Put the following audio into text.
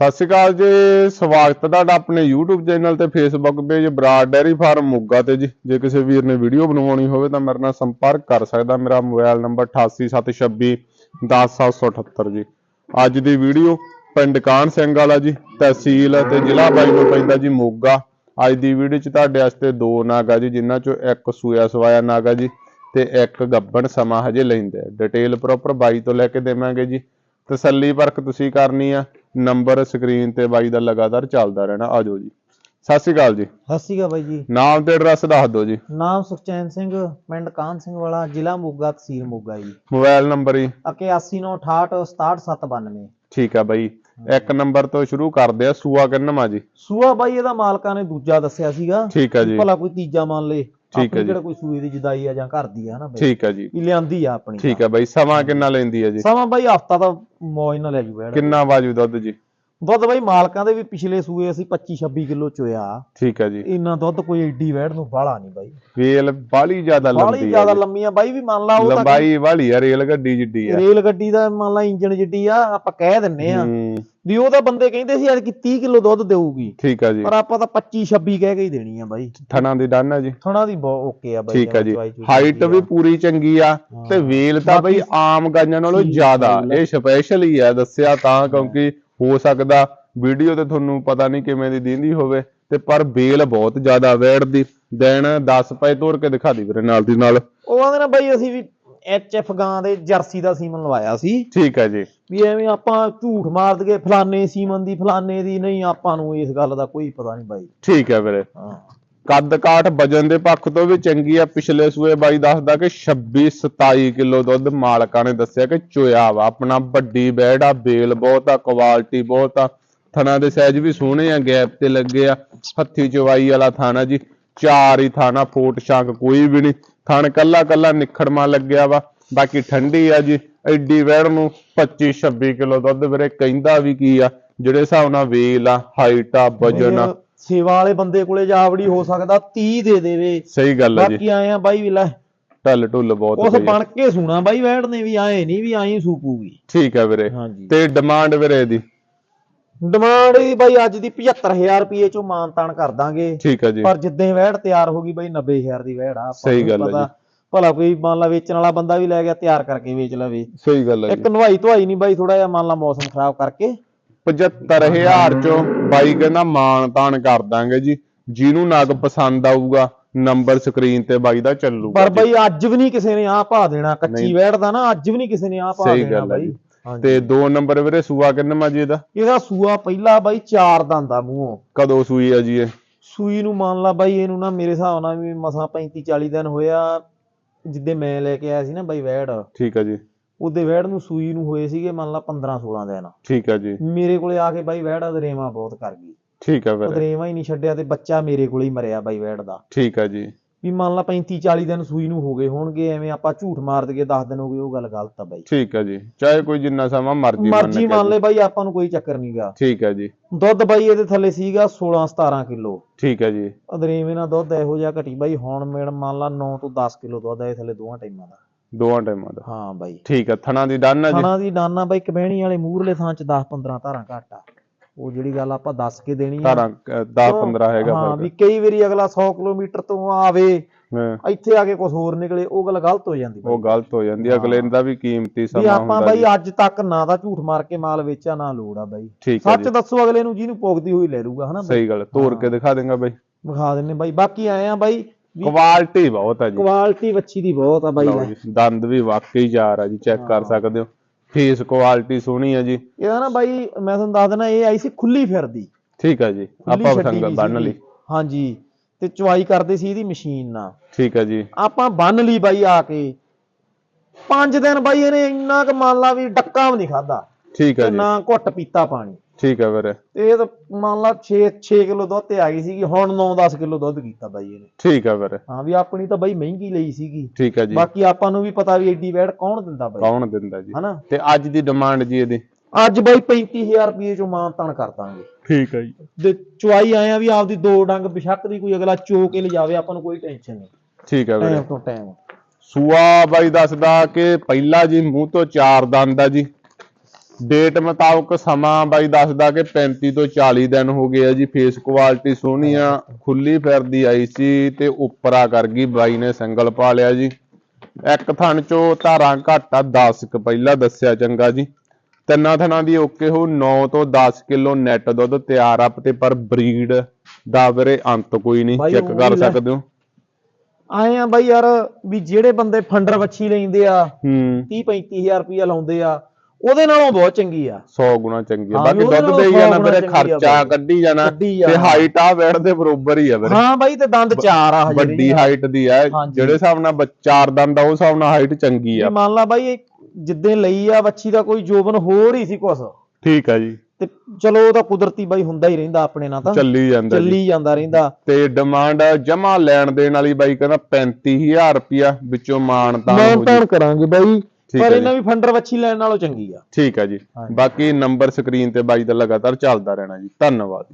ਸਤਿ ਸ਼੍ਰੀ ਅਕਾਲ ਜੀ, ਸਵਾਗਤ ਤੁਹਾਡਾ ਆਪਣੇ YouTube ਚੈਨਲ ਤੇ Facebook page Brar dairy farm Moga ਤੇ ਜੀ। ਜੇ ਕਿਸੇ ਵੀਰ ਨੇ ਵੀਡੀਓ ਬਣਵਾਉਣੀ ਹੋਵੇ ਤਾਂ ਮੇਰੇ ਨਾਲ ਸੰਪਰਕ ਕਰ ਸਕਦਾ, ਮੇਰਾ ਮੋਬਾਈਲ ਨੰਬਰ 8876 10778 ਜੀ। ਅੱਜ ਦੀ ਵੀਡੀਓ ਪਿੰਡ ਕਾਨ ਸਿੰਘ ਵਾਲਾ ਜੀ, ਤਹਿਸੀਲ ਤੇ ਜ਼ਿਲ੍ਹਾ ਬਾਈ ਨੂੰ ਪੈਂਦਾ ਜੀ ਮੋਗਾ। ਅੱਜ ਦੀ ਵੀਡੀਓ 'ਚ ਤੁਹਾਡੇ ਵਾਸਤੇ ਦੋ ਨਾਗਾ ਜੀ, ਜਿਨ੍ਹਾਂ 'ਚੋਂ ਇੱਕ ਸੂਆ ਸਵਾਇਆ ਨਾਗਾ ਜੀ ਤੇ ਇੱਕ ਗੱਬਣ ਸਮਾਂ ਹਜੇ ਲੈਂਦੇ ਡਿਟੇਲ ਪ੍ਰੋਪਰ ਬਾਈ ਤੋਂ ਲੈ ਕੇ ਦੇਵਾਂਗੇ ਜੀ। ਤਸੱਲੀ ਪਰਖ ਤੁਸੀਂ ਕਰਨੀ ਆ। ਨੰਬਰ ਸਕਰੀਨ ਤੇ ਬਾਈ ਦਾ ਲਗਾਤਾਰ ਚੱਲਦਾ ਰਹਿਣਾ। ਆਜੋ ਜੀ। ਸਤਿ ਸ਼੍ਰੀ ਅਕਾਲ ਜੀ। ਸਤਿ ਸ਼੍ਰੀ ਅਕਾਲ ਬਾਈ ਜੀ। ਨਾਮ ਤੇ ਐਡਰੈਸ ਦੱਸ ਦਿਓ ਜੀ। ਨਾਮ ਸੁਖਚੈਨ ਸਿੰਘ ਪਿੰਡ ਕਾਨ ਸਿੰਘ ਵਾਲਾ ਜ਼ਿਲ੍ਹਾ ਮੋਗਾ ਤਹਿਸੀਲ ਮੋਗਾ ਜੀ। ਮੋਬਾਈਲ ਨੰਬਰ ਜੀ। 8198686792 ਠੀਕ ਆ ਬਾਈ। ਇੱਕ ਨੰਬਰ ਤੋਂ ਸ਼ੁਰੂ ਕਰਦੇ ਆ ਸੂਆ ਕਿੰਨਵਾਂ ਜੀ? ਸੂਆ ਬਾਈ ਇਹਦਾ ਮਾਲਕਾਂ ਨੇ ਦੂਜਾ ਦੱਸਿਆ ਸੀਗਾ। ਠੀਕ ਆ ਜੀ। ਭਲਾ ਕੋਈ ਤੀਜਾ ਮੰਨ ਲੇ। ਠੀਕ ਹੈ ਜੀ। ਕਿਹੜਾ ਕੋਈ ਸੂਏ ਦੀ ਜਦਾਈ ਆ ਜਾਂ ਘਰ ਦੀ ਆ ਹਨਾ ਬਾਈ? ਠੀਕ ਆ ਜੀ। ਲਿਆਂਦੀ ਆ ਆਪਣੀ ਠੀਕ ਆ ਬਾਈ। ਸਮਾਂ ਕਿੰਨਾ ਲੈਂਦੀ ਆ ਜੀ? ਸਮਾਂ ਬਾਈ ਹਫਤਾ ਤਾਂ ਮੌਜ ਨਾਲ ਲੈ ਜੂ ਬੈੜ ਕਿੰਨਾ ਵਾਜੂ ਦੁੱਧ ਜੀ? ਦੁੱਧ ਬਾਈ ਮਾਲਕਾਂ ਦੇ ਵੀ ਪਿਛਲੇ ਸੂਏ ਅਸੀਂ 25 26 ਕਿਲੋ ਚੋਇਆ। ਠੀਕ ਆ ਜੀ। ਇੰਨਾ ਦੁੱਧ ਕੋਈ ਏਡੀ ਵੈੜ ਨੂੰ ਬਾਹਲਾ ਨਹੀਂ ਬਾਈ। ਵੇਲ ਬਾਲੀ ਜ਼ਿਆਦਾ ਲੰਬੀ ਆ ਜ਼ਿਆਦਾ ਜੀ। ਲੰਮੀਆਂ ਬਾਈ ਵੀ ਮੰਨ ਲਾ ਉਹ ਤਾਂ ਲੰਬਾਈ ਵਾਲੀ ਆ ਰੇਲ ਗੱਡੀ ਜਿੱਡੀ ਆ। ਰੇਲ ਗੱਡੀ ਦਾ ਮੰਨ ਲਾ ਇੰਜਣ ਜਿੱਡੀ ਆ ਆਪਾਂ ਕਹਿ ਦਿੰਨੇ ਆ। ਹੂੰ, ਵੀ ਉਹ ਤਾਂ ਬੰਦੇ ਕਹਿੰਦੇ ਸੀ ਅੱਜ ਕਿ 30 ਕਿਲੋ ਦੁੱਧ ਦੇਊਗੀ। ਠੀਕ ਆ ਜੀ। ਪਰ ਆਪਾਂ ਤਾਂ 25 26 ਕਹਿ ਕੇ ਹੀ ਦੇਣੀ ਆ ਬਾਈ। ਥਣਾ ਦੀ ਡਨ ਆ ਜੀ। ਥਣਾ ਦੀ ਬਹੁਤ ਓਕੇ ਆ ਬਾਈ ਠੀਕ ਆ ਜੀ। ਹਾਈਟ। ਵੀ ਪੂਰੀ ਚੰਗੀ ਆ ਤੇ ਵੇਲ ਤਾਂ ਬਈ ਆਮ ਗਾਈਆਂ ਨਾਲੋਂ ਜ਼ਿਆਦਾ। ਇਹ ਸਪੈਸ਼ਲ ਹੀ ਆ ਦੱਸਿਆ ਤਾਂ ਕਿਉਂਕਿ ਹੋ ਸਕਦਾ ਵੀਡੀਓ ਤੇ ਤੁਹਾਨੂੰ ਪਤਾ ਨਹੀਂ ਕਿਵੇਂ ਦੀ ਦਿੰਦੀ ਹੋਵੇ ਤੇ ਪਰ ਵੇਲ ਬਹੁਤ ਜ਼ਿਆਦਾ ਵੈੜ ਦੀ। ਦਿਨ 10 ਪਏ ਤੋੜ ਕੇ ਦਿਖਾ ਦੀ ਵੀਰੇ ਨਾਲ ਦੀ ਨਾਲ। ਉਹ ਆਂਦੇ ਨਾ ਬਾਈ ਅਸੀਂ ਵੀ ਐਚਐਫ ਗਾਂ ਦੇ ਜਰਸੀ ਦਾ ਸੀਮਨ ਲਵਾਇਆ ਸੀ। ਠੀਕ ਆ ਜੀ। ਵੀ ਐਵੇਂ ਆਪਾਂ ਝੂਠ ਮਾਰ ਦਈਏ ਫਲਾਨੇ ਸੀਮਨ ਦੀ ਫਲਾਨੇ ਦੀ ਨਹੀਂ ਆਪਾਂ ਨੂੰ ਇਸ ਗੱਲ ਦਾ ਕੋਈ ਪਤਾ ਨਹੀਂ ਬਾਈ। ਠੀਕ ਆ ਵੀਰੇ। ਹਾਂ। ਕੱਦ ਕਾਠ ਵਜਨ ਦੇ ਪੱਖ ਤੋਂ ਵੀ ਚੰਗੀ ਆ। ਪਿਛਲੇ ਸੂਏ ਬਾਈ ਦੱਸਦਾ ਕਿ 26 27 ਕਿਲੋ ਦੁੱਧ ਮਾਲਕਾਂ ਨੇ ਦੱਸਿਆ ਕਿ ਚੋਇਆ ਵਾ। ਆਪਣਾ ਵੱਡੀ ਬੈੜ ਬੇਲ ਬਹੁਤ ਆ ਕੁਆਲਿਟੀ ਬਹੁਤ ਆ। ਥਣਾ ਦੇ ਸਾਈਜ਼ ਵੀ ਸੋਹਣੇ ਆ ਗੈਪ ਤੇ ਲੱਗੇ ਆ। ਹੱਥੀ ਚਵਾਈ ਵਾਲਾ ਥਾਣਾ ਜੀ। ਚਾਰ ਹੀ ਥਾਣਾ ਫੋਟ ਸ਼ੰਕ ਕੋਈ ਵੀ ਨਹੀਂ। ਥਣ ਕੱਲਾ ਕੱਲਾ ਨਿਖੜਮਾ ਲੱਗਿਆ ਵਾ। ਬਾਕੀ ਠੰਡੀ ਆ ਜੀ ਐਡੀ ਵੈੜ ਨੂੰ 25 26 ਕਿਲੋ ਦੁੱਧ ਵੀਰੇ ਕਹਿੰਦਾ ਵੀ ਕੀ ਆ ਜਿਹੜੇ ਹਿਸਾਬ ਨਾਲ ਵੇਲ ਆ ਹਾਈਟ ਆ ਵਜਨ ਆ। ਸੇਵਾ ਵਾਲੇ ਬੰਦੇ ਕੋਲੇ ਜਾਵੜੀ ਹੋ ਸਕਦਾ 30 ਦੇ ਦੇਵੇ। ਸਹੀ ਗੱਲ ਆ ਜੀ। ਬਾਕੀ ਆਏ ਆ ਬਾਈ ਵੀ ਲੈ। ਢੱਲ ਢੁੱਲ ਬਹੁਤ ਉਸ ਆ। ਬਣ ਕੇ ਸੁਣਾ ਬਾਈ ਵੈੜ ਨੇ ਵੀ ਆਏ ਨਹੀਂ ਵੀ ਆਈ ਸੂਪੂਗੀ। ਠੀਕ ਹੈ ਵੀਰੇ। ਤੇ ਡਿਮਾਂਡ ਵੀਰੇ ਦੀ ਡਿਮਾਂਡ ਦੀ ਬਾਈ ਅੱਜ ਦੀ 75000 ਰੁਪਏ ਚੋਂ ਮਾਨ ਤਾਨ ਕਰ ਦਾਂਗੇ। ਠੀਕ ਹੈ ਜੀ। ਪਰ ਜਿੱਦਾਂ ਵੈੜ ਤਿਆਰ ਹੋ ਗਈ ਬਾਈ 90000 ਦੀ ਵੈੜ ਆ। ਸਹੀ ਗੱਲ ਹੈ ਜੀ। ਭਲਾ ਕੋਈ ਮੰਨ ਲਾ ਵੇਚਣ ਵਾਲਾ ਬੰਦਾ ਵੀ ਲੈ ਗਿਆ ਤਿਆਰ ਕਰਕੇ ਵੇਚ ਲਵੇ। ਸਹੀ ਗੱਲ ਹੈ ਇੱਕ ਨਵਾਈ ਧਵਾਈ ਨਹੀਂ ਬਾਈ ਥੋੜਾ ਜਿਹਾ ਮੰਨ ਲਾ ਮੌਸਮ ਖਰਾਬ ਕਰਕੇ। 75000 ਚੋਂ ਬਾਈ ਕਹਿੰਦਾ ਮਾਨ ਤਾਨ ਕਰ ਦਾਂਗੇ ਜੀ। ਜਿਹਨੂੰ ਨਗ ਪਸੰਦ ਆਊਗਾ ਨੰਬਰ ਸਕਰੀਨ ਤੇ ਬਾਈ ਦਾ ਚੱਲੂਗਾ ਪਰ। ਬਾਈ ਅੱਜ ਵੀ ਨਹੀਂ ਕਿਸੇ ਨੇ ਆਹ ਪਾ ਦੇਣਾ। ਕੱਚੀ ਨਹੀਂ। ਵੈੜ ਦਾ ਨਾ ਅੱਜ ਵੀ ਨਹੀਂ ਕਿਸੇ ਨੇ ਆਹ ਪਾ ਸਹੀ ਦੇਣਾ ਗੱਲ ਹੈ ਬਾਈ। ਤੇ ਦੋ ਨੰਬਰ ਵੀਰੇ ਸੂਆ ਕਿੰਨਾ ਜੀ ਇਹਦਾ? ਇਹਦਾ ਸੂਆ ਪਹਿਲਾ ਬਾਈ ਚਾਰ ਦੰਦਾ ਮੂੰਹੋਂ। ਕਦੋਂ ਸੂਈ ਆ ਜੀ ਇਹ? ਸੂਈ ਨੂੰ ਮੰਨ ਲਾ ਬਾਈ ਇਹਨੂੰ ਨਾ ਮੇਰੇ ਹਿਸਾਬ ਨਾਲ ਵੀ ਮਸਾਂ 35 40 ਦਿਨ ਹੋਇਆ ਜਿੱਦੇ ਮੈਂ ਲੈ ਕੇ ਆਇਆ ਸੀ ਨਾ ਬਾਈ ਵੈੜ। ਠੀਕ ਹੈ ਜੀ। ਉਹਦੇ ਵੈੜ ਨੂੰ ਸੂਈ ਨੂੰ ਹੋਏ ਸੀਗੇ ਮੰਨ ਲਾ 15 16 ਦਿਨ। ਠੀਕ ਹੈ ਜੀ। ਮੇਰੇ ਕੋਲੇ ਆ ਕੇ ਬਾਈ ਵੈੜ ਅਦਰੇਵਾ ਬਹੁਤ ਕਰ ਗਈ। ਠੀਕ ਹੈ ਵੀਰੇ। ਅਦਰੇਵਾ ਹੀ ਨਹੀਂ ਛੱਡਿਆ ਤੇ ਬੱਚਾ ਮੇਰੇ ਕੋਲੇ ਹੀ ਮਰਿਆ ਬਾਈ ਵੈੜ ਦਾ। ਠੀਕ ਹੈ ਜੀ। ਵੀ ਮੰਨ ਲਾ 35 40 ਦਿਨ ਸੂਈ ਨੂੰ ਹੋ ਗਏ ਹੋਣਗੇ ਐਵੇਂ ਆਪਾਂ ਝੂਠ ਮਾਰ ਦਈਏ 10 ਦਿਨ ਹੋ ਗਏ ਉਹ ਗੱਲ ਗਲਤ ਆ ਬਾਈ। ਠੀਕ ਹੈ ਜੀ। ਚਾਹੇ ਕੋਈ ਜਿੰਨਾ ਸਮਾਂ ਮਰਜ਼ੀ ਮਰਜ਼ੀ ਮੰਨ। ਲੈ ਬਾਈ ਆਪਾਂ ਨੂੰ ਕੋਈ ਚੱਕਰ ਨਹੀਂਗਾ ਠੀਕ ਹੈ ਜੀ। ਦੁੱਧ ਬਾਈ ਇਹਦੇ ਥੱਲੇ ਸੀਗਾ 16 17 ਕਿਲੋ। ਠੀਕ ਹੈ ਜੀ। ਅਦਰੇਵੇਂ ਨਾਲ ਦੁੱਧ ਇਹੋ ਜਿਹਾ ਘਟੀ ਬਾਈ ਹੁਣ ਮੇੜ ਮੰਨ ਲਾ 9 ਤੋਂ 10 ਕਿਲੋ ਦੁੱਧ ਇਹ ਥੱਲੇ ਦੋਵਾਂ ਟਾਈਮਾਂ ਦਾ। ਦੋਵਾਂ ਟਾਈਮਾਂ ਦਾ। ਹਾਂ ਬਾਈ। ਠੀਕ ਹੈ ਥਣਾ ਦੀ ਡਨ ਆ ਜੀ। ਖਾਣਾ ਦੀ ਡਾਨਾ ਬਾਈ ਕਬਹਿਣੀ ਵਾਲੇ ਮੂਹਰਲੇ ਥਾਂ ਚ 10 15 ਧਾਰਾਂ ਘੱਟ ਆ। ਉਹ ਜਿਹੜੀ ਗੱਲ ਆਪਾਂ ਦੱਸ ਕੇ ਦੇਣੀ ਆ। ਧਾਰਾਂ 10 15 ਹੈਗਾ ਹਾਂ ਵੀ ਕਈ ਵਾਰੀ ਅਗਲਾ 100 ਕਿਲੋਮੀਟਰ ਤੋਂ ਆਵੇ ਇੱਥੇ ਆ ਕੇ ਕੁਝ ਹੋਰ ਨਿਕਲੇ ਉਹ ਗੱਲ ਗਲਤ ਹੋ ਜਾਂਦੀ ਬਾਈ। ਉਹ ਗਲਤ ਹੋ ਜਾਂਦੀ ਅਗਲੇ ਦਾ ਵੀ ਕੀਮਤੀ ਵੀ ਸਮਾਂ ਆਪਾਂ ਹੁੰਦਾ ਬਾਈ ਜੀ। ਅੱਜ ਤੱਕ ਨਾ ਤਾਂ ਝੂਠ ਮਾਰ ਕੇ ਮਾਲ ਵੇਚਿਆ ਨਾ ਲੋੜ ਆ ਬਾਈ। ਸੱਚ ਦੱਸੋ ਅਗਲੇ ਨੂੰ ਜਿਹਨੂੰ ਪੁੱਗਦੀ ਹੋਈ ਲੈ ਲੂਗਾ ਹਨਾ ਬਾਈ? ਸਹੀ ਗੱਲ ਤੋੜ ਕੇ ਦਿਖਾ ਦੇਗਾ ਬਾਈ। ਵਿਖਾ ਦਿੰਨੇ ਬਾਈ। ਬਾਕੀ ਆਏ ਆ ਬਾਈ ਵੀ ਕੁਆਲਿਟੀ ਬਹੁਤ ਹੈ ਜੀ। ਕੁਆਲਿਟੀ ਵੱਛੀ ਦੀ ਬਹੁਤ ਆ ਬਾਈ ਦੰਦ ਵੀ ਵਾਕਈ ਯਾਰ ਆ ਜੀ ਚੈੱਕ ਕਰ ਸਕਦੇ ਹੋ। ਫੇਸ ਕੁਆਲਿਟੀ ਸੋਹਣੀ ਹੈ ਜੀ। ਇਹਦਾ ਨਾ ਬਾਈ ਮੈਂ ਤੁਹਾਨੂੰ ਦੱਸ ਦਿੰਦਾ ਇਹ ਆਈ ਸੀ ਖੁੱਲੀ ਫਿਰਦੀ। ਠੀਕ ਹੈ ਜੀ ਆਪਾਂ ਛੱਡੀ ਸੰਗ ਵੀ ਬੰਨ। ਲਈ। ਹਾਂਜੀ ਤੇ ਚੁਆਈ ਕਰਦੇ ਸੀ ਇਹਦੀ ਮਸ਼ੀਨ ਨਾਲ। ਠੀਕ ਹੈ ਜੀ। ਆਪਾਂ ਬੰਨ ਲਈ ਬਾਈ ਆ ਕੇ। ਪੰਜ ਦਿਨ ਬਾਈ ਇਹਨੇ ਇੰਨਾ ਕੁ ਮੰਨ ਲਾ ਵੀ ਡੱਕਾ ਵੀ ਨਹੀਂ ਖਾਦਾ ਠੀਕ ਹੈ ਜੀ। ਨਾ ਘੁੱਟ ਪੀਤਾ ਪਾਣੀ। ਠੀਕ ਹੈ ਵੀਰੇ ਇਹ ਤਾਂ ਮੰਨ ਲਾ 6 6 ਕਿਲੋ ਦੁੱਧ ਤੇ ਆ ਗਈ ਸੀਗੀ ਹੁਣ 9-10 ਕਿਲੋ ਦੁੱਧ ਕੀਤਾ ਬਾਈ ਇਹਨੇ। ਠੀਕ ਹੈ ਵੀਰੇ ਹਾਂ ਵੀ ਆਪਣੀ ਤਾਂ ਬਾਈ ਮਹਿੰਗੀ ਲਈ ਸੀਗੀ। ਠੀਕ ਹੈ ਜੀ। ਬਾਕੀ ਆਪਾਂ ਨੂੰ ਵੀ ਪਤਾ ਵੀ ਐਡੀ ਵੈੜ ਕੌਣ ਦਿੰਦਾ ਬਾਈ। ਕੌਣ ਦਿੰਦਾ ਜੀ? ਹਨਾ? ਤੇ ਅੱਜ ਦੀ ਡਿਮਾਂਡ ਜੀ ਇਹਦੀ? ਅੱਜ ਬਾਈ 35000 ਰੁਪਏ ਚੋਂ ਮਾਨ ਤਾਨ ਕਰ ਦਾਂਗੇ। ਠੀਕ ਹੈ ਜੀ। ਤੇ ਚੁਆਈ ਆਇਆ ਵੀ ਆਪਦੀ ਦੋ ਡੰਗ ਬਿਸ਼ੱਕ ਦੀ ਕੋਈ ਅਗਲਾ ਚੋ ਕੇ ਲਿਜਾਵੇ ਆਪਾਂ ਨੂੰ ਕੋਈ ਟੈਨਸ਼ਨ ਨਹੀਂ। ਠੀਕ ਹੈ ਵੀਰੇ। ਟਾਈਮ ਤੋਂ ਟਾਈਮ। ਸੂਆ ਬਾਈ ਦੱਸਦਾ ਕਿ ਪਹਿਲਾ ਜੀ ਮੂੰਹ ਤੋਂ ਚਾਰ ਦੰਦ ਆ ਜੀ। ਡੇਟ ਮੁਤਾਬਕ ਸਮਾਂ ਬਾਈ ਦੱਸਦਾ ਕਿ 35 ਤੋਂ 40 ਦਿਨ ਹੋ ਗਏ ਆ ਜੀ। ਫੇਸ ਕੁਆਲਿਟੀ ਸੋਹਣੀ ਆ ਖੁੱਲੀ ਫਿਰਦੀ ਆਈ ਸੀ ਤੇ ਉੱਪਰਾ ਕਰ ਗਈ। ਬਾਈ ਨੇ ਸਿੰਗਲ ਪਾ ਲਿਆ ਜੀ। ਇੱਕ ਥਣ ਚੋਂ ਧਾਰਾਂ ਘੱਟ ਆ 10 ਕ ਪਹਿਲਾਂ ਦੱਸਿਆ ਚੰਗਾ ਜੀ। ਤਿੰਨਾਂ ਥਣਾਂ ਦੀ ਓਕੇ ਹੋ 9 ਤੋਂ 10 ਕਿਲੋ ਨੈਟ ਦੁੱਧ ਤਿਆਰ ਆ ਤੇ ਪਰ ਬਰੀਡ ਦਾ ਵੀਰੇ ਅੰਤ ਕੋਈ ਨਹੀਂ। ਚੈੱਕ ਕਰ। ਸਕਦੇ ਹੋ। ਆਏ ਆ ਬਾਈ ਯਾਰ ਵੀ ਜਿਹੜੇ ਬੰਦੇ ਫੰਡਰ ਵੱਛੀ ਲੈਂਦੇ ਆ ਹੂੰ। 30 35000 ਰੁਪਇਆ ਲਾਉਂਦੇ ਆ ਉਹਦੇ ਨਾਲੋਂ ਬਹੁਤ ਚੰਗੀ ਆ। 100 ਗੁਣਾ ਚੰਗੀ ਆ। ਹਾਂ, ਬਾਕੀ ਉਹਦੇ ਦੁੱਧ ਨਾਲੋਂ ਦੇ ਹੀ ਸੌ ਜਾਣਾ ਗੁਣਾ ਵੀਰੇ ਚੰਗੀ ਆ ਖਰਚਾ ਬਾਈ। ਕੱਢੀ ਜਾਣਾ। ਕੱਢੀ ਤੇ ਜਾਣਾ। ਹਾਈਟ ਆ ਬੈਡ ਦੇ ਬਰੋਬਰ ਹੀ ਆ ਵੀਰੇ ਹਾਂ ਬਾਈ ਤੇ ਦੰਦ ਚਾਰ ਆ ਹਜੇ ਵੱਡੀ। ਹਾਈਟ ਦੀ ਆ। ਹਾਂਜੀ। ਜਿਹੜੇ ਹਿਸਾਬ ਨਾਲ ਬ- ਚਾਰ ਦੰਦ ਆ ਉਹ ਹਿਸਾਬ ਨਾਲ ਹਾਈਟ ਚੰਗੀ ਆ। ਮੰਨ ਲਾ ਬਾਈ ਇਹ ਜਿੱਦਾਂ ਲਈ ਆ ਵੱਛੀ ਦਾ ਕੋਈ ਜੋਬਨ ਹੋਰ ਹੀ ਸੀ ਕੁਛ। ਠੀਕ ਆ ਜੀ। ਤੇ ਚਲੋ ਉਹ ਤਾਂ ਕੁਦਰਤੀ ਬਾਈ ਹੁੰਦਾ ਹੀ ਰਹਿੰਦਾ ਆਪਣੇ ਨਾਲ ਤਾਂ। ਚੱਲੀ ਜਾਂਦਾ ਜੀ। ਚੱਲੀ ਜਾਂਦਾ ਰਹਿੰਦਾ। ਤੇ ਡਿਮਾਂਡ ਜਮਾ ਲੈਣ ਦੇਣ ਵਾਲੀ ਬਾਈ ਕਹਿੰਦਾ 35000 ਰੁਪਿਆ ਵਿੱਚੋਂ ਮਾਨ ਤਾਂ ਹੋ ਜੀ। ਮਾਨਤਾਨ ਕਰਾਂਗੇ ਬਾਈ। ਪਰ ਇਹਨਾਂ ਵੀ ਫੰਡਰ ਵੱਛੀ ਲੈਣ ਨਾਲੋਂ ਚੰਗੀ ਆ। ਠੀਕ ਆ ਜੀ। ਬਾਕੀ ਨੰਬਰ ਸਕਰੀਨ ਤੇ ਬਾਈ ਦਾ ਲਗਾਤਾਰ ਚੱਲਦਾ ਰਹਿਣਾ ਜੀ। ਧੰਨਵਾਦ